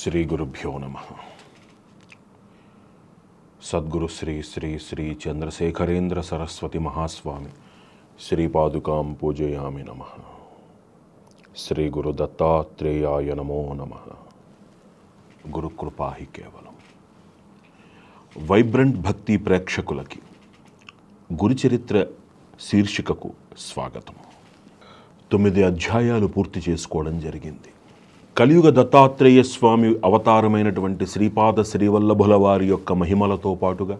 శ్రీ గురుభ్యో నమ. సద్గురు శ్రీ శ్రీ శ్రీ చంద్రశేఖరేంద్ర సరస్వతి మహాస్వామి శ్రీపాదుకాం పూజయామి నమ. శ్రీ గురు దత్తాత్రేయాయ నమో నమ. గురుకృపాహి కేవలం. వైబ్రెంట్ భక్తి ప్రేక్షకులకి గురుచరిత్ర శీర్షికకు స్వాగతం. తొమ్మిది అధ్యాయాలు పూర్తి చేసుకోవడం జరిగింది. కలియుగ దత్తాత్రేయ స్వామి అవతారమైనటువంటి శ్రీపాద శ్రీవల్లభుల వారి యొక్క మహిమలతో పాటుగా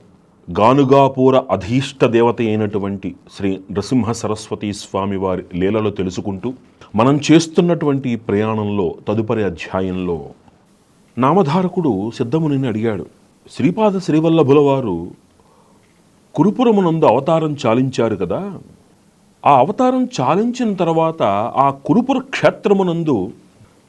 గానుగాపూర అధీష్ట దేవత అయినటువంటి శ్రీ నృసింహ సరస్వతి స్వామి వారి లీలలో తెలుసుకుంటూ మనం చేస్తున్నటువంటి ప్రయాణంలో తదుపరి అధ్యాయంలో నామధారకుడు సిద్ధమునిని అడిగాడు శ్రీపాద శ్రీవల్లభుల వారు కురుపురమునందు అవతారం చాలించారు కదా? ఆ అవతారం చాలించిన తర్వాత ఆ కురుపుర క్షేత్రమునందు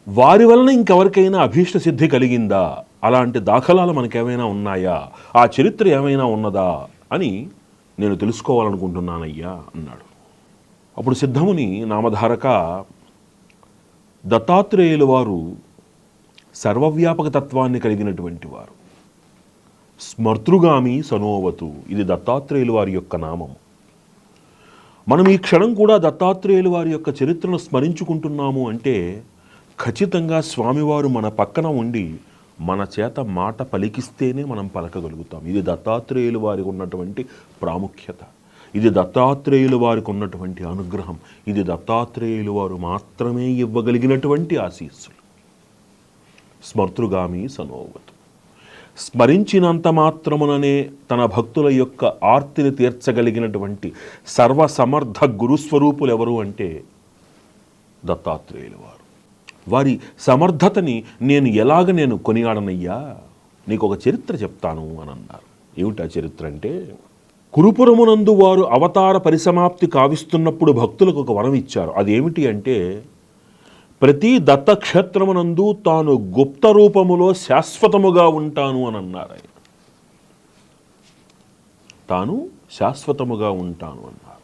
వారి వలన ఇంకెవరికైనా అభీష్ట సిద్ధి కలిగిందా? అలాంటి దాఖలాలు మనకేమైనా ఉన్నాయా? ఆ చరిత్ర ఏమైనా ఉన్నదా? అని నేను తెలుసుకోవాలనుకుంటున్నానయ్యా అన్నాడు. అప్పుడు సిద్ధముని నామధారక దత్తాత్రేయుల వారు సర్వవ్యాపక తత్వాన్ని కలిగినటువంటి వారు. స్మర్తృగామి సనోవతు ఇది దత్తాత్రేయుల వారి యొక్క నామం మనం ఈ క్షణం కూడా దత్తాత్రేయుల వారి యొక్క చరిత్రను స్మరించుకుంటున్నాము అంటే ఖచ్చితంగా స్వామివారు మన పక్కన ఉండి మన చేత మాట పలికిస్తేనే మనం పలకగలుగుతాం. ఇది దత్తాత్రేయుల వారికి ఉన్నటువంటి ప్రాముఖ్యత. ఇది దత్తాత్రేయుల వారికి ఉన్నటువంటి అనుగ్రహం. ఇది దత్తాత్రేయులు వారు మాత్రమే ఇవ్వగలిగినటువంటి ఆశీస్సులు. స్మర్తృగామి సనోవతు. స్మరించినంత మాత్రముననే తన భక్తుల యొక్క ఆర్తిని తీర్చగలిగినటువంటి సర్వసమర్థ గురుస్వరూపులు ఎవరు అంటే దత్తాత్రేయులు వారు. వారి సమర్థతని నేను ఎలాగ నేను కొనియాడనయ్యా? నీకు ఒక చరిత్ర చెప్తాను అని అన్నారు. ఏమిటి ఆ చరిత్ర అంటే కురుపురమునందు వారు అవతార పరిసమాప్తి కావిస్తున్నప్పుడు భక్తులకు ఒక వరం ఇచ్చారు. అదేమిటి అంటే ప్రతి దత్తక్షేత్రమునందు తాను గుప్త రూపములో శాశ్వతముగా ఉంటాను అని అన్నారు ఆయన. తాను శాశ్వతముగా ఉంటాను అన్నారు.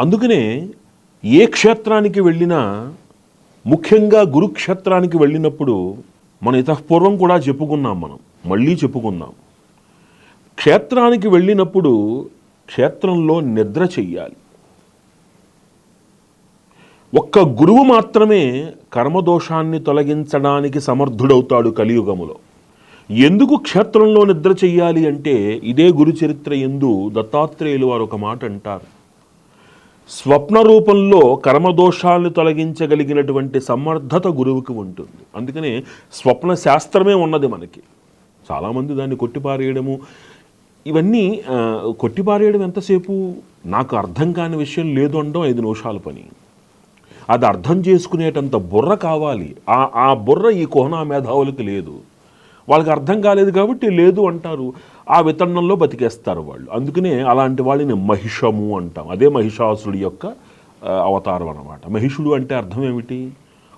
అందుకనే ఏ క్షేత్రానికి వెళ్ళినా ముఖ్యంగా గురుక్షేత్రానికి వెళ్ళినప్పుడు మన ఇతపూర్వం కూడా చెప్పుకున్నాం మనం మళ్ళీ చెప్పుకుందాం. క్షేత్రానికి వెళ్ళినప్పుడు క్షేత్రంలో నిద్ర చెయ్యాలి. ఒక్క గురువు మాత్రమే కర్మదోషాన్ని తొలగించడానికి సమర్థుడవుతాడు కలియుగములో. ఎందుకు క్షేత్రంలో నిద్ర చెయ్యాలి అంటే ఇదే గురు చరిత్ర ఎందు దత్తాత్రేయులు వారు ఒక మాట అంటారు స్వప్న రూపంలో కర్మదోషాలను తొలగించగలిగినటువంటి సమర్థత గురువుకి ఉంటుంది. అందుకనే స్వప్న శాస్త్రమే ఉన్నది మనకి. చాలామంది దాన్ని కొట్టిపారేయడము. ఇవన్నీ కొట్టిపారేయడం ఎంతసేపు? నాకు అర్థం కాని విషయం లేదు అనడం ఐదు నిమిషాల పని. అది అర్థం చేసుకునేటంత బుర్ర కావాలి. ఆ ఆ బుర్ర ఈ కోహనా మేధావులకి లేదు. వాళ్ళకి అర్థం కాలేదు కాబట్టి లేదు అంటారు. ఆ వితండంలో బతికేస్తారు వాళ్ళు. అందుకనే అలాంటి వాళ్ళని మహిషము అంటాం. అదే మహిషాసురుడి యొక్క అవతారం అన్నమాట. మహిషుడు అంటే అర్థం ఏమిటి?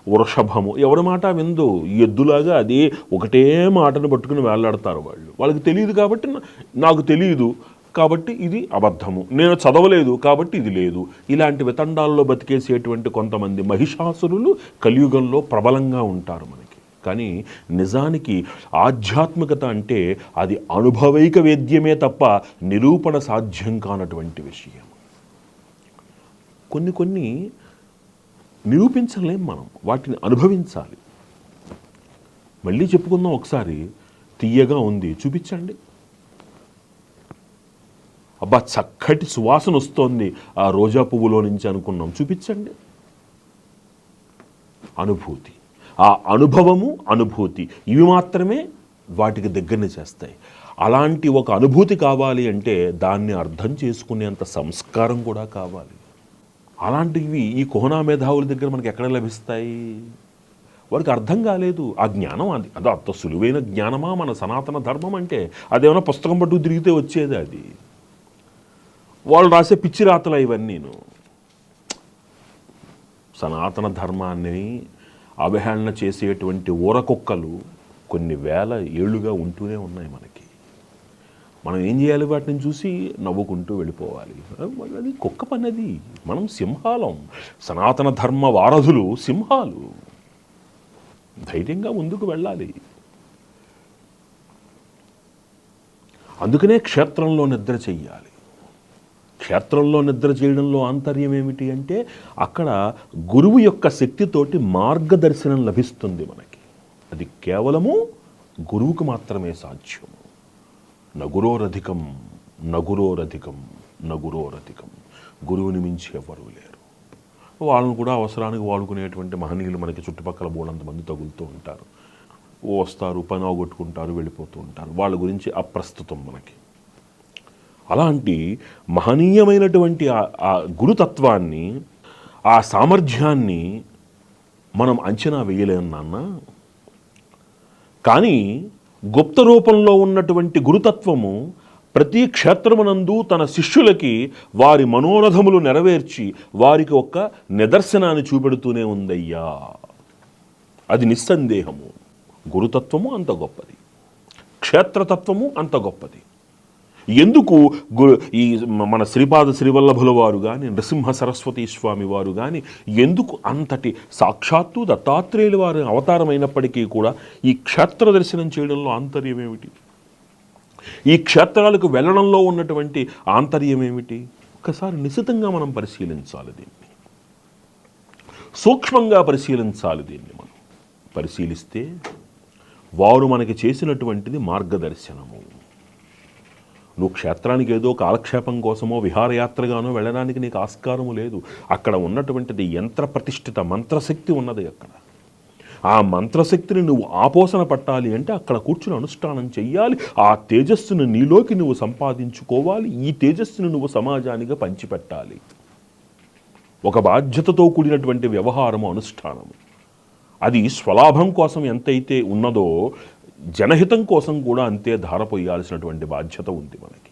వృషభము. ఎవరి మాట విందు? ఎద్దులాగా అదే ఒకటే మాటను పట్టుకుని వేలాడతారు వాళ్ళు. వాళ్ళకి తెలియదు కాబట్టి నాకు తెలియదు కాబట్టి ఇది అబద్ధము. నేను చదవలేదు కాబట్టి ఇది లేదు. ఇలాంటి వితండాల్లో బతికేసేటువంటి కొంతమంది మహిషాసురులు కలియుగంలో ప్రబలంగా ఉంటారు మనకి. కానీ నిజానికి ఆధ్యాత్మికత అంటే అది అనుభవైక వేద్యమే తప్ప నిరూపణ సాధ్యం కానటువంటి విషయం. కొన్ని కొన్ని నిరూపించలేం మనం వాటిని అనుభవించాలి. మళ్ళీ చెప్పుకుందాం ఒకసారి తీయగా ఉంది చూపించండి. అబ్బా చక్కటి సువాసన వస్తోంది ఆ రోజా పువ్వులో నుంచి అనుకున్నాం చూపించండి. అనుభూతి. ఆ అనుభవము అనుభూతి ఇవి మాత్రమే వాటికి దగ్గరని చేస్తాయి. అలాంటి ఒక అనుభూతి కావాలి అంటే దాన్ని అర్థం చేసుకునేంత సంస్కారం కూడా కావాలి. అలాంటివి ఈ కోహనా మేధావుల దగ్గర మనకి ఎక్కడ లభిస్తాయి? వారికి అర్థం కాలేదు. ఆ జ్ఞానం అది. అది అంత సులువైన జ్ఞానమా? మన సనాతన ధర్మం అంటే అదేమైనా పుస్తకం పట్టు తిరిగితే వచ్చేది అది? వాళ్ళు రాసే పిచ్చి రాతలు ఇవన్నీను. సనాతన ధర్మాన్ని అవహేళన చేసేటువంటి ఊరకొక్కలు కొన్ని వేల ఏళ్ళుగా ఉంటూనే ఉన్నాయి మనకి. మనం ఏం చేయాలి వాటిని చూసి నవ్వుకుంటూ వెళ్ళిపోవాలి. అది కుక్క పని అది మనం సింహాలం. సనాతన ధర్మ వారధులు సింహాలు. ధైర్యంగా ముందుకు వెళ్ళాలి. అందుకనే క్షేత్రంలో నిద్ర చెయ్యాలి. క్షేత్రంలో నిద్ర చేయడంలో ఆంతర్యం ఏమిటి అంటే అక్కడ గురువు యొక్క శక్తితోటి మార్గదర్శనం లభిస్తుంది మనకి. అది కేవలము గురువుకు మాత్రమే సాధ్యం నగురోరధికం నగురోరధికం నగురోరధికం. గురువుని మించి ఎవరూ లేరు. వాళ్ళను కూడా అవసరానికి వాడుకునేటువంటి మహనీయులు మనకి చుట్టుపక్కల బోలంత మంది తగులుతూ ఉంటారు. వస్తారు పని అవగొట్టుకుంటారు వెళ్ళిపోతూ ఉంటారు. వాళ్ళ గురించి అప్రస్తుతం మనకి. అలాంటి మహనీయమైనటువంటి ఆ- గురుతత్వాన్ని ఆ సామర్థ్యాన్ని మనం అంచనా వేయలేము నాన్న. కానీ గుప్త రూపంలో ఉన్నటువంటి గురుతత్వము ప్రతి క్షేత్రమునందు తన శిష్యులకి వారి మనోరథములు నెరవేర్చి వారికి ఒక్క నిదర్శనాన్ని చూపెడుతూనే ఉందయ్యా. అది నిస్సందేహము. గురుతత్వము అంత గొప్పది. క్షేత్రతత్వము అంత గొప్పది. ఎందుకు గు ఈ మన శ్రీపాద శ్రీవల్లభుల వారు కానీ నృసింహ సరస్వతి స్వామి వారు కానీ ఎందుకు అంతటి సాక్షాత్తు దత్తాత్రేయుల వారి అవతారమైనప్పటికీ కూడా ఈ క్షేత్ర దర్శనం చేయడంలో ఆంతర్యం ఏమిటి? ఈ క్షేత్రాలకు వెళ్ళడంలో ఉన్నటువంటి ఆంతర్యం ఏమిటి? ఒకసారి నిశితంగా మనం పరిశీలించాలి దీన్ని. సూక్ష్మంగా పరిశీలించాలి దీన్ని మనం. పరిశీలిస్తే వారు మనకి చేసినటువంటిది మార్గదర్శనము. నువ్వు క్షేత్రానికి ఏదో కాలక్షేపం కోసమో విహారయాత్రగానో వెళ్ళడానికి నీకు ఆస్కారము లేదు. అక్కడ ఉన్నటువంటిది యంత్ర ప్రతిష్ఠిత మంత్రశక్తి ఉన్నది అక్కడ. ఆ మంత్రశక్తిని నువ్వు ఆపోసన పట్టాలి అంటే అక్కడ కూర్చుని అనుష్ఠానం చెయ్యాలి. ఆ తేజస్సును నీలోకి నువ్వు సంపాదించుకోవాలి. ఈ తేజస్సును నువ్వు సమాజానికి పంచిపెట్టాలి. ఒక బాధ్యతతో కూడినటువంటి వ్యవహారము అనుష్ఠానము. అది స్వలాభం కోసం ఎంతైతే ఉన్నదో జనహితం కోసం కూడా అంతే ధారపోయాల్సినటువంటి బాధ్యత ఉంది మనకి.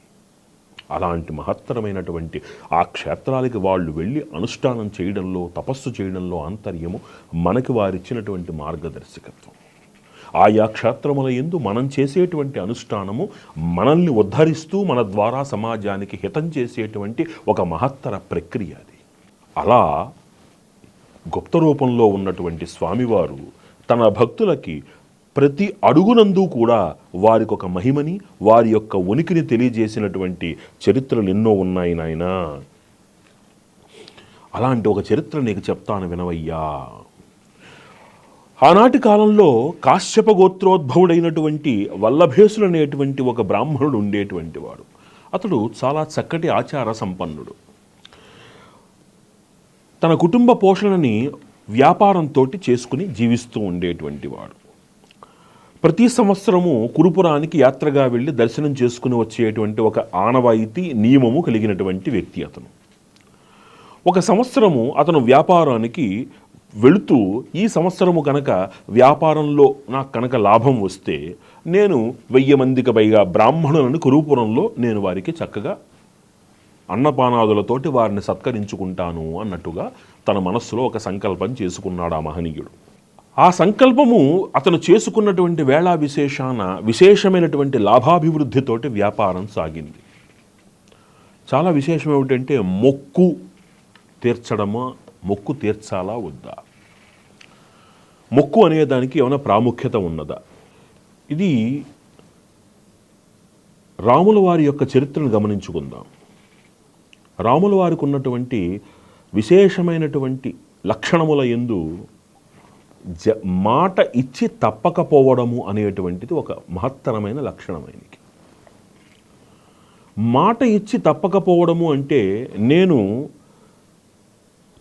అలాంటి మహత్తరమైనటువంటి ఆ క్షేత్రాలకి వాళ్ళు వెళ్ళి అనుష్ఠానం చేయడంలో తపస్సు చేయడంలో ఆంతర్యము మనకి వారిచ్చినటువంటి మార్గదర్శకత్వం. ఆయా క్షేత్రముల ఎందు మనం చేసేటువంటి అనుష్ఠానము మనల్ని ఉద్ధరిస్తూ మన ద్వారా సమాజానికి హితం చేసేటువంటి ఒక మహత్తర ప్రక్రియ అది. అలా గుప్త రూపంలో ఉన్నటువంటి స్వామివారు తన భక్తులకి ప్రతి అడుగునందు కూడా వారికి ఒక మహిమని వారి యొక్క ఉనికిని తెలియజేసినటువంటి చరిత్రలు ఎన్నో ఉన్నాయి నాయన. అలాంటి ఒక చరిత్ర నీకు చెప్తాను వినవయ్యా. ఆనాటి కాలంలో కాశ్యప గోత్రోద్భవుడైనటువంటి వల్లభేసులు అనేటువంటి ఒక బ్రాహ్మణుడు ఉండేటువంటి వాడు. అతడు చాలా చక్కటి ఆచార సంపన్నుడు. తన కుటుంబ పోషణని వ్యాపారంతో చేసుకుని జీవిస్తూ ఉండేటువంటి వాడు. ప్రతి సంవత్సరము కురుపురానికి యాత్రగా వెళ్ళి దర్శనం చేసుకుని వచ్చేటువంటి ఒక ఆనవాయితీ నియమము కలిగినటువంటి వ్యక్తి అతను. ఒక సంవత్సరము అతను వ్యాపారానికి వెళుతూ ఈ సంవత్సరము కనుక వ్యాపారంలో నాకు కనుక లాభం వస్తే నేను వెయ్యి మందికి పైగా బ్రాహ్మణులను కురుపురంలో నేను వారికి చక్కగా అన్నపానాదులతోటి వారిని సత్కరించుకుంటాను అన్నట్టుగా తన మనస్సులో ఒక సంకల్పం చేసుకున్నాడు ఆ మహనీయుడు. ఆ సంకల్పము అతను చేసుకున్నటువంటి వేళా విశేషాన విశేషమైనటువంటి లాభాభివృద్ధితోటి వ్యాపారం సాగింది. చాలా విశేషం ఏమిటంటే మొక్కు తీర్చడమా మొక్కు తీర్చాలా వద్దా? మొక్కు అనేదానికి ఏమైనా ప్రాముఖ్యత ఉన్నదా? ఇది రాముల వారి యొక్క చరిత్రను గమనించుకుందాం. రాముల వారికి ఉన్నటువంటి విశేషమైనటువంటి లక్షణముల ఎందు జ మాట ఇచ్చి తప్పకపోవడము అనేటువంటిది ఒక మహత్తరమైన లక్షణమైనది మాట ఇచ్చి తప్పకపోవడము అంటే నేను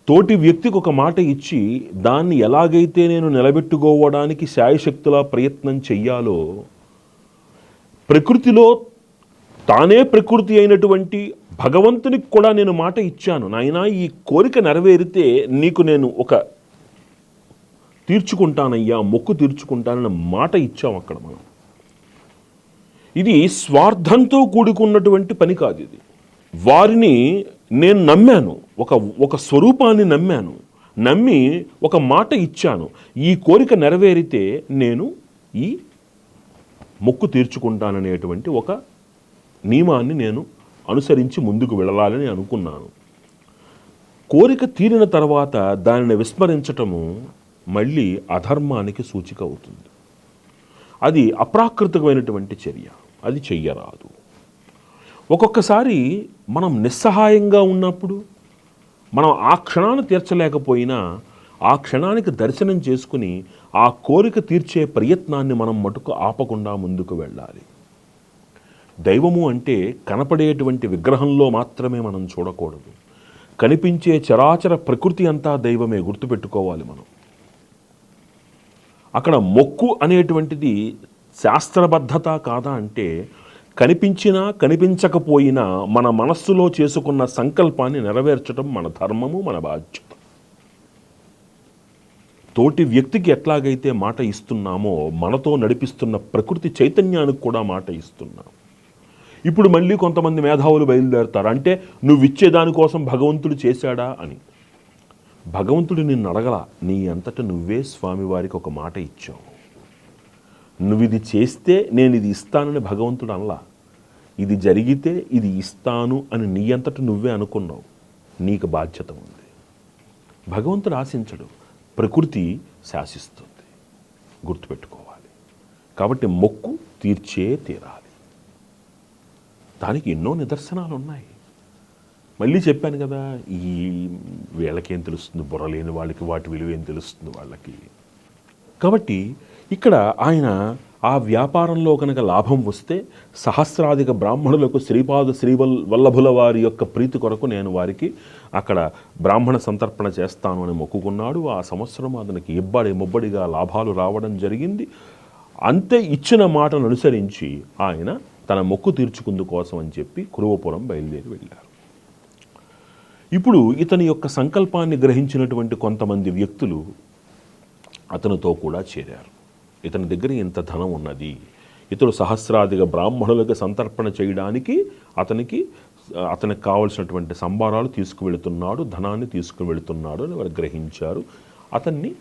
తోటి వ్యక్తికి ఒక మాట ఇచ్చి దాన్ని ఎలాగైతే నేను నిలబెట్టుకోవడానికి శాయశక్తులా ప్రయత్నం చెయ్యాలో ప్రకృతిలో తానే ప్రకృతి అయినటువంటి భగవంతునికి కూడా నేను మాట ఇచ్చాను. నాయనా ఈ కోరిక నెరవేరితే నీకు నేను ఒక తీర్చుకుంటానయ్యా మొక్కు తీర్చుకుంటానన్న మాట ఇచ్చాం అక్కడ మనం. ఇది స్వార్థంతో కూడుకున్నటువంటి పని కాదు ఇది. వారిని నేను నమ్మాను ఒక ఒక స్వరూపాన్ని నమ్మాను నమ్మి ఒక మాట ఇచ్చాను. ఈ కోరిక నెరవేరితే నేను ఈ మొక్కు తీర్చుకుంటాననేటువంటి ఒక నియమాన్ని నేను అనుసరించి ముందుకు వెళ్ళాలని అనుకున్నాను. కోరిక తీరిన తర్వాత దానిని విస్మరించటము మళ్ళీ అధర్మానికి సూచిక అవుతుంది. అది అప్రాకృతికమైనటువంటి చర్య. అది చెయ్యరాదు. ఒక్కొక్కసారి మనం నిస్సహాయంగా ఉన్నప్పుడు మనం ఆ క్షణాన్ని తీర్చలేకపోయినా ఆ క్షణానికి దర్శనం చేసుకుని ఆ కోరిక తీర్చే ప్రయత్నాన్ని మనం మటుకు ఆపకుండా ముందుకు వెళ్ళాలి. దైవము అంటే కనపడేటువంటి విగ్రహంలో మాత్రమే మనం చూడకూడదు. కనిపించే చరాచర ప్రకృతి అంతా దైవమే గుర్తుపెట్టుకోవాలి మనం. అక్కడ మొక్కు అనేటువంటిది శాస్త్రబద్ధత కాదా అంటే కనిపించినా కనిపించకపోయినా మన మనస్సులో చేసుకున్న సంకల్పాన్ని నెరవేర్చడం మన ధర్మము మన బాధ్యత. తోటి వ్యక్తికి ఎట్లాగైతే మాట ఇస్తున్నామో మనతో నడిపిస్తున్న ప్రకృతి చైతన్యానికి కూడా మాట ఇస్తున్నాం. ఇప్పుడు మళ్ళీ కొంతమంది మేధావులు బయలుదేరుతారు. అంటే నువ్వు ఇచ్చే దానికోసం భగవంతుడు చేశాడా? అని. భగవంతుడు నిన్ను అడగల నీ అంతట నువ్వే స్వామివారికి ఒక మాట ఇచ్చావు. నువ్వు ఇది చేస్తే నేను ఇది ఇస్తానని భగవంతుడు అనలా. ఇది జరిగితే ఇది ఇస్తాను అని నీ అంతట నువ్వే అనుకున్నావు. నీకు బాధ్యత ఉంది. భగవంతుడు ఆశించడు ప్రకృతి శాసిస్తుంది. గుర్తుపెట్టుకోవాలి. కాబట్టి మొక్కు తీర్చే తీరాలి. దానికి ఎన్నో నిదర్శనాలు ఉన్నాయి మళ్ళీ చెప్పాను కదా ఈ వీళ్ళకేం తెలుస్తుంది? బుర్ర లేని వాళ్ళకి వాటి విలువ ఏం తెలుస్తుంది వాళ్ళకి? కాబట్టి ఇక్కడ ఆయన ఆ వ్యాపారంలో కనుక లాభం వస్తే సహస్రాధిక బ్రాహ్మణులకు శ్రీపాద శ్రీవల్ వల్లభుల వారి యొక్క ప్రీతి కొరకు నేను వారికి అక్కడ బ్రాహ్మణ సంతర్పణ చేస్తాను అని మొక్కుకున్నాడు. ఆ సంవత్సరం అతనికి ఇబ్బడి ముబ్బడిగా లాభాలు రావడం జరిగింది. అంతే ఇచ్చిన మాటను అనుసరించి ఆయన తన మొక్కు తీర్చుకుందు కోసం అని చెప్పి కురువపురం బయలుదేరి వెళ్ళారు. ఇప్పుడు ఇతని యొక్క సంకల్పాన్ని గ్రహించినటువంటి కొంతమంది వ్యక్తులు అతనితో కూడా చేరారు. ఇతని దగ్గర ఇంత ధనం ఉన్నది. ఇతడు సహస్రాధిక బ్రాహ్మణులకు సంతర్పణ చేయడానికి అతనికి అతనికి కావలసినటువంటి సంభారాలు తీసుకువెళుతున్నాడు ధనాన్ని తీసుకువెళుతున్నాడు అని వారు గ్రహించారు. అతన్ని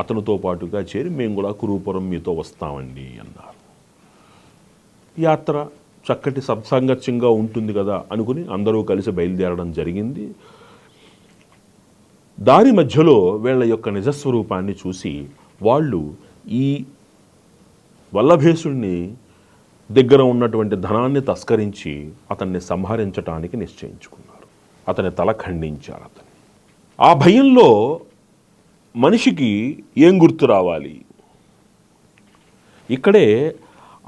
అతనితో పాటుగా చేరి మేము కూడా కురూపురం మీతో వస్తామండి అన్నారు. యాత్ర చక్కటి సత్సాంగత్యంగా ఉంటుంది కదా అనుకుని అందరూ కలిసి బయలుదేరడం జరిగింది. దారి మధ్యలో వీళ్ళ యొక్క నిజస్వరూపాన్ని చూసి వాళ్ళు ఈ వల్లభేసుడిని దగ్గర ఉన్నటువంటి ధనాన్ని తస్కరించి అతన్ని సంహరించటానికి నిశ్చయించుకున్నారు. అతని తల ఖండించారు అతన్ని ఆ భయంలో మనిషికి ఏం గుర్తు రావాలి? ఇక్కడే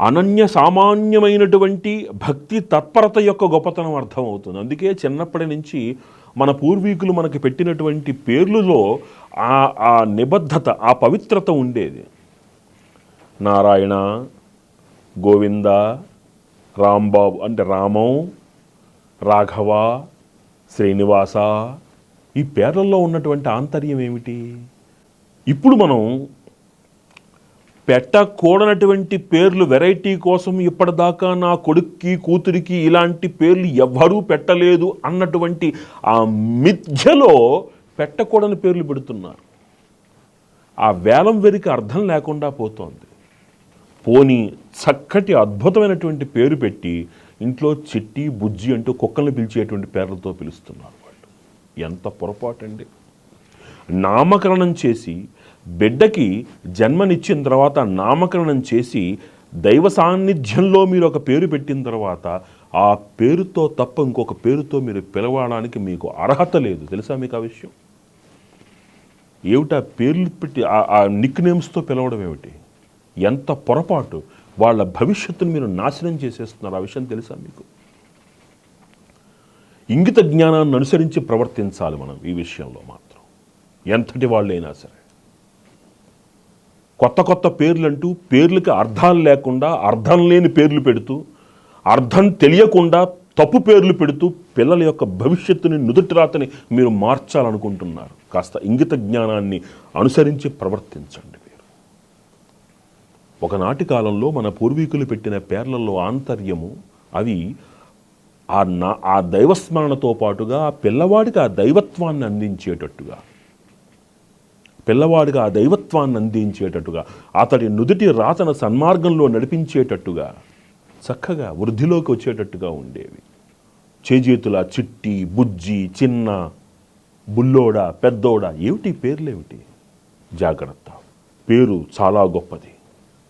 అనన్య సామాన్యమైనటువంటి భక్తి తత్పరత యొక్క గొప్పతనం అర్థమవుతుంది. అందుకే చిన్నప్పటి నుంచి మన పూర్వీకులు మనకి పెట్టినటువంటి పేర్లులో ఆ ఆ నిబద్ధత ఆ పవిత్రత ఉండేది. నారాయణ గోవింద రాంబాబు అంటే రామం రాఘవ శ్రీనివాస ఈ పేర్లలో ఉన్నటువంటి ఆంతర్యం ఏమిటి? ఇప్పుడు మనం పెట్టకూడనటువంటి పేర్లు వెరైటీ కోసం ఇప్పటిదాకా నా కొడుక్కి కూతురికి ఇలాంటి పేర్లు ఎవ్వరూ పెట్టలేదు అన్నటువంటి ఆ మిథ్యలో పెట్టకూడని పేర్లు పెడుతున్నారు. ఆ వేలం వెరికి అర్థం లేకుండా పోతోంది. పోని చక్కటి అద్భుతమైనటువంటి పేరు పెట్టి ఇంట్లో చిట్టి బుజ్జి అంటూ కుక్కల్ని పిలిచేటువంటి పేర్లతో పిలుస్తున్నారు వాళ్ళు. ఎంత పొరపాటండి. నామకరణం చేసి బిడ్డకి జన్మనిచ్చిన తర్వాత నామకరణం చేసి దైవ సాన్నిధ్యంలో మీరు ఒక పేరు పెట్టిన తర్వాత ఆ పేరుతో తప్ప ఇంకొక పేరుతో మీరు పిలవడానికి మీకు అర్హత లేదు. తెలుసా మీకు ఆ విషయం? ఏమిటా పేర్లు పెట్టి ఆ- ఆ నిక్ నేమ్స్తో పిలవడం ఏమిటి? ఎంత పొరపాటు? వాళ్ళ భవిష్యత్తును మీరు నాశనం చేసేస్తున్నారు. ఆ విషయం తెలుసా మీకు? ఇంగిత జ్ఞానాన్ని అనుసరించి ప్రవర్తించాలి మనం ఈ విషయంలో మాత్రం. ఎంతటి వాళ్ళైనా సరే. కొత్త కొత్త పేర్లంటూ పేర్లకి అర్థాలు లేకుండా అర్థం లేని పేర్లు పెడుతూ అర్థం తెలియకుండా తప్పు పేర్లు పెడుతూ పిల్లల యొక్క భవిష్యత్తుని నుదుటి రాతని మీరు మార్చాలనుకుంటున్నారు. కాస్త ఇంగిత జ్ఞానాన్ని అనుసరించి ప్రవర్తించండి మీరు. ఒకనాటి కాలంలో మన పూర్వీకులు పెట్టిన పేర్లలో ఆంతర్యము అవి ఆ నా ఆ దైవస్మరణతో పాటుగా పిల్లవాడికి ఆ దైవత్వాన్ని అందించేటట్టుగా. పిల్లవాడిగా ఆ దైవత్వాన్ని అందించేటట్టుగా అతడి నుదుటి రాతన సన్మార్గంలో నడిపించేటట్టుగా చక్కగా వృద్ధిలోకి వచ్చేటట్టుగా ఉండేవి. చేజేతుల చిట్టి బుజ్జి చిన్న బుల్లోడ పెద్దోడ ఏమిటి పేర్లేమిటి? జాగ్రత్త. పేరు చాలా గొప్పది.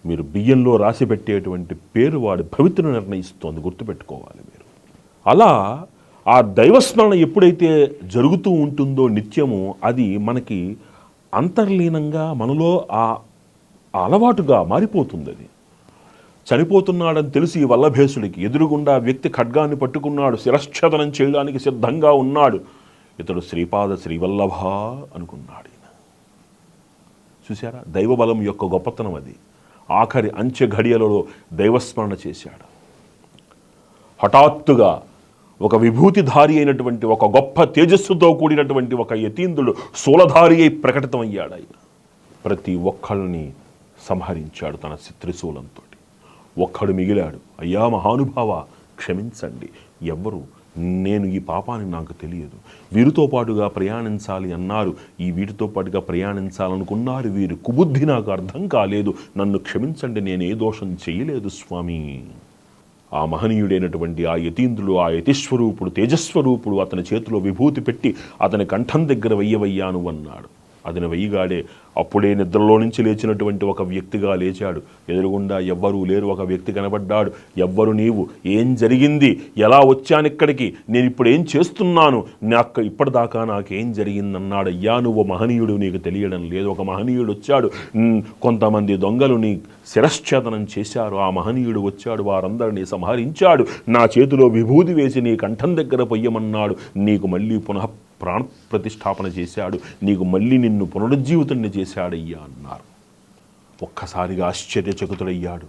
మీరు బియ్యంలో రాసి పెట్టేటువంటి పేరు వాడి భవితను నిర్ణయిస్తోంది గుర్తుపెట్టుకోవాలి మీరు. అలా ఆ దైవస్మరణ ఎప్పుడైతే జరుగుతూ ఉంటుందో నిత్యము అది మనకి అంతర్లీనంగా మనలో ఆ అలవాటుగా మారిపోతుంది అది. చనిపోతున్నాడని తెలిసి వల్లభేసుడికి ఎదురుగుండా వ్యక్తి ఖడ్గాన్ని పట్టుకున్నాడు శిరశ్ఛేదనం చేయడానికి సిద్ధంగా ఉన్నాడు. ఇతడు శ్రీపాద శ్రీవల్లభ అనుకున్నాడు ఈయన. చూసారా దైవబలం యొక్క గొప్పతనం అది. ఆఖరి అంచె ఘడియలలో దైవస్మరణ చేశాడు. హఠాత్తుగా ఒక విభూతిధారి అయినటువంటి ఒక గొప్ప తేజస్సుతో కూడినటువంటి ఒక యతీంద్రుడు శూలధారి అయి ప్రకటితమయ్యాడు ఆయన. ప్రతి ఒక్కళ్ళని సంహరించాడు తన త్రిశూలంతో ఒక్కడు మిగిలాడు. అయ్యా మహానుభావ క్షమించండి. ఎవ్వరు నేను ఈ పాపాన్ని నాకు తెలియదు. వీరితో పాటుగా ప్రయాణించాలి అన్నారు. ఈ వీటితో పాటుగా ప్రయాణించాలనుకున్నారు. వీరి కుబుద్ధి నాకు అర్థం కాలేదు. నన్ను క్షమించండి నేను ఏ దోషం చేయలేదు స్వామి. ఆ మహనీయుడైనటువంటి ఆ యతీంద్రుడు ఆ యతిస్వరూపుడు తేజస్వరూపుడు అతని చేతిలో విభూతి పెట్టి అతని కంఠం దగ్గర వెయ్యవయ్యాను అన్నాడు. అతని వెయ్యిగాడే అప్పుడే నిద్రలో నుంచి లేచినటువంటి ఒక వ్యక్తిగా లేచాడు. ఎదురుగుండా ఎవ్వరూ లేరు. ఒక వ్యక్తి కనబడ్డాడు. ఎవ్వరు నీవు? ఏం జరిగింది? ఎలా వచ్చాను ఇక్కడికి? నేను ఇప్పుడు ఏం చేస్తున్నాను? నాకు ఇప్పటిదాకా నాకేం జరిగిందన్నాడు అయ్యా నువ్వు మహనీయుడు నీకు తెలియడం లేదు. ఒక మహనీయుడు వచ్చాడు. కొంతమంది దొంగలు నీ శిరశ్చేతనం చేశారు. ఆ మహనీయుడు వచ్చాడు. వారందరినీ సంహరించాడు. నా చేతిలో విభూది వేసి నీ కంఠం దగ్గర పొయ్యమన్నాడు. నీకు మళ్ళీ పునః ప్రాణ ప్రతిష్టాపన చేశాడు. నీకు మళ్ళీ నిన్ను పునరుజ్జీవితుణ్ణి చేశాడయ్యా అన్నారు. ఒక్కసారిగా ఆశ్చర్యచకుతుడయ్యాడు.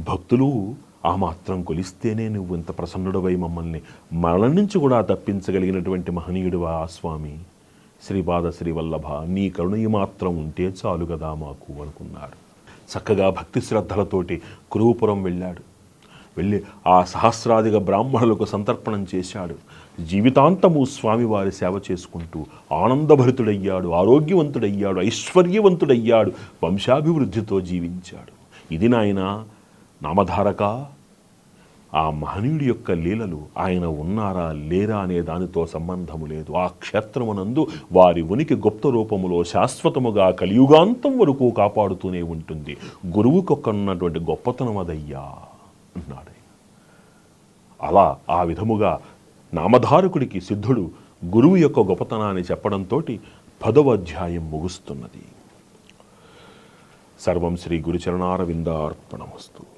భక్తులు ఆ మాత్రం కొలిస్తేనే నువ్వు ఇంత ప్రసన్నుడవై మమ్మల్ని మరణం నుంచి కూడా తప్పించగలిగినటువంటి మహనీయుడివా ఆ స్వామి? శ్రీపాద శ్రీవల్లభ నీ కరుణ ఈ మాత్రం ఉంటే చాలు కదా మాకు అనుకున్నారు. చక్కగా భక్తి శ్రద్ధలతోటి కురువుపురం వెళ్ళాడు. వెళ్ళి ఆ సహస్రాదిగా బ్రాహ్మణులకు సంతర్పణం చేశాడు. జీవితాంతము స్వామివారి సేవ చేసుకుంటూ ఆనందభరితుడయ్యాడు ఆరోగ్యవంతుడయ్యాడు ఐశ్వర్యవంతుడయ్యాడు వంశాభివృద్ధితో జీవించాడు. ఇది నాయన నామధారక? ఆ మహనీయుడి యొక్క లీలలు ఆయన ఉన్నారా లేరా అనే దానితో సంబంధము లేదు. ఆ క్షేత్రమునందు వారి ఉనికి గుప్త రూపములో శాశ్వతముగా కలియుగాంతం వరకు కాపాడుతూనే ఉంటుంది. గురువుకొక్కనున్నటువంటి గొప్పతనం అదయ్యా అన్నాడు అలా ఆ విధముగా నామధారకుడికి సిద్ధుడు గురువు యొక్క గొప్పతనాన్ని చెప్పడంతో పదవ అధ్యాయం ముగుస్తున్నది. సర్వం శ్రీ గురుచరణారవిందార్పణమస్తు.